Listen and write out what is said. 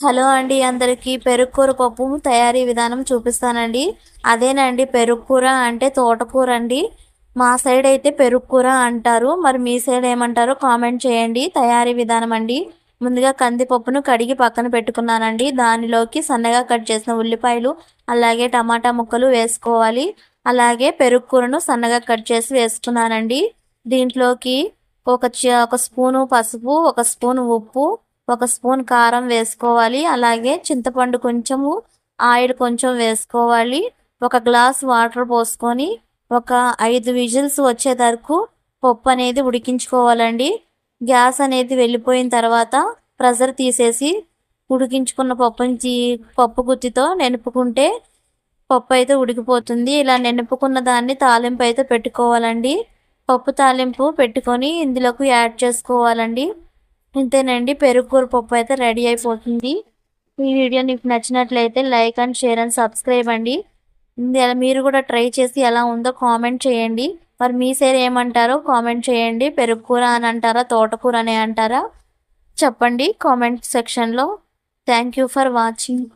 Hello అండి అందరికీ పెరుగుకూర పప్పు తయారీ విధానం చూపిస్తానండి. అదేనండి పెరుగుకూర అంటే తోటకూర అండి మా సైడ్ అయితే పెరుగుకూర అంటారు. మరి మీ సైడ్ ఏమంటారో కామెంట్ చేయండి. తయారీ విధానం అండి. ముందుగా కందిపప్పును కడిగి పక్కన పెట్టుకున్నానండి. దానిలోకి సన్నగా కట్ చేసిన ఉల్లిపాయలు అలాగే టమాటా ముక్కలు వేసుకోవాలి. అలాగే పెరుగుకూరను సన్నగా కట్ చేసి వేసుకున్నానండి దీంట్లోకి ఒక ఒక స్పూను పసుపు ఒక స్పూన్ ఉప్పు ఒక స్పూన్ కారం వేసుకోవాలి. అలాగే చింతపండు కొంచెము ఆయిల్ కొంచెం వేసుకోవాలి. ఒక గ్లాస్ వాటర్ పోసుకొని ఒక ఐదు విజిల్స్ వచ్చే వరకు పప్పు అనేది ఉడికించుకోవాలండి. గ్యాస్ అనేది వెళ్ళిపోయిన తర్వాత ప్రెషర్ తీసేసి ఉడికించుకున్న పప్పుని పప్పు గుత్తితో నెనుపుకుంటే పప్పు అయితే ఉడికిపోతుంది. ఇలా నెనుపుకున్న దాన్ని తాలింపు అయితే పెట్టుకోవాలండి. పప్పు తాలింపు పెట్టుకొని ఇందులోకి యాడ్ చేసుకోవాలండి. ఇంతేనండి. పెరుగుకూర పప్పు అయితే రెడీ అయిపోతుంది. ఈ వీడియో నీకు నచ్చినట్లయితే like and share and subscribe అండి. మీరు కూడా ట్రై చేసి ఎలా ఉందో కామెంట్ చేయండి. మరి మీ సైడ్ ఏమంటారో కామెంట్ చేయండి. పెరుగుకూర అని అంటారా తోటకూర అని అంటారా? చెప్పండి కామెంట్ సెక్షన్లో. Thank you for watching.